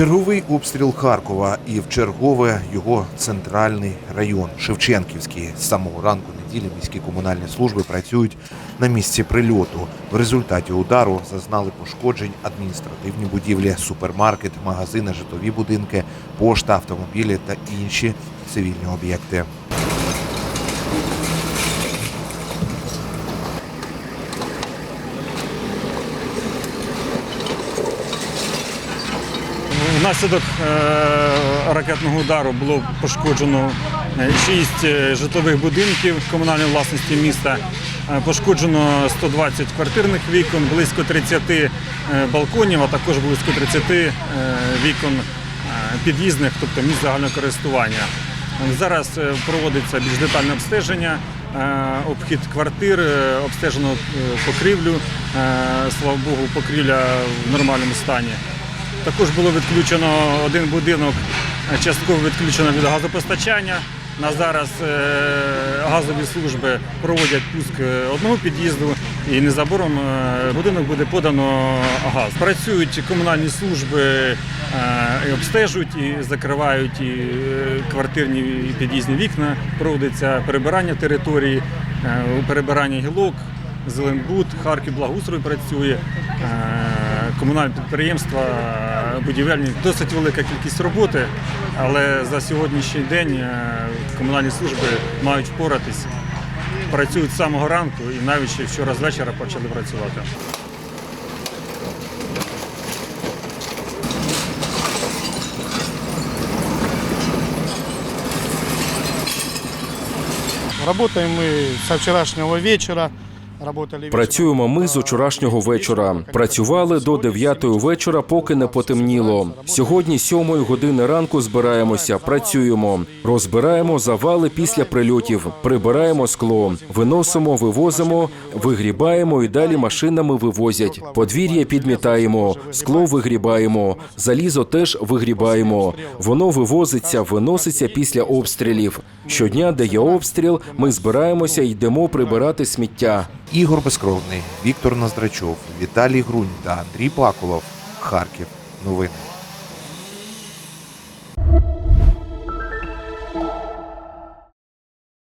Черговий обстріл Харкова і в чергове його центральний район Шевченківський. З самого ранку неділі міські комунальні служби працюють на місці прильоту. В результаті удару зазнали пошкоджень адміністративні будівлі, супермаркет, магазини, житлові будинки, пошта, автомобілі та інші цивільні об'єкти. Внаслідок е, ракетного удару було пошкоджено 6 житлових будинків комунальної власності міста. Е, Пошкоджено 120 квартирних вікон, близько 30 е, балконів, а також близько 30 е, вікон е, під'їзних, тобто місць загального користування. Зараз е, проводиться більш детальне обстеження, е, обхід квартир, е, обстежено е, покрівлю. Е, Слава Богу, покрівля в нормальному стані. Також було відключено один будинок, е, частково відключено від газопостачання. На зараз е, газові служби проводять пуск е, одного під'їзду і незабаром будинок буде подано газ. Працюють комунальні служби і обстежують і закривають і квартирні і під'їзні вікна. Проводиться перебирання території, перебирання гілок. Зеленбуд, Харків Благоустрой працює, комунальні підприємства, будівельні. Досить велика кількість роботи, але за сьогоднішній день е, комунальні служби мають впоратись. Працюють з самого ранку і навіть ще вчора з вечора почали працювати. Работаем мы со вчерашнего вечера. Працюємо ми з вчорашнього вечора. Працювали до 9 вечора, поки не потемніло. Сьогодні, 7 години ранку, збираємося, працюємо, розбираємо завали після прильотів, прибираємо скло, виносимо, вивозимо, вигрібаємо і далі машинами вивозять. Подвір'я підмітаємо, скло вигрібаємо, залізо теж вигрібаємо. Воно вивозиться, виноситься після обстрілів. Щодня, де є обстріл, ми збираємося і йдемо прибирати сміття. Ігор Безкровний, Віктор Наздрачов, Віталій Грунь та Андрій Пакулов. Харків. Новини.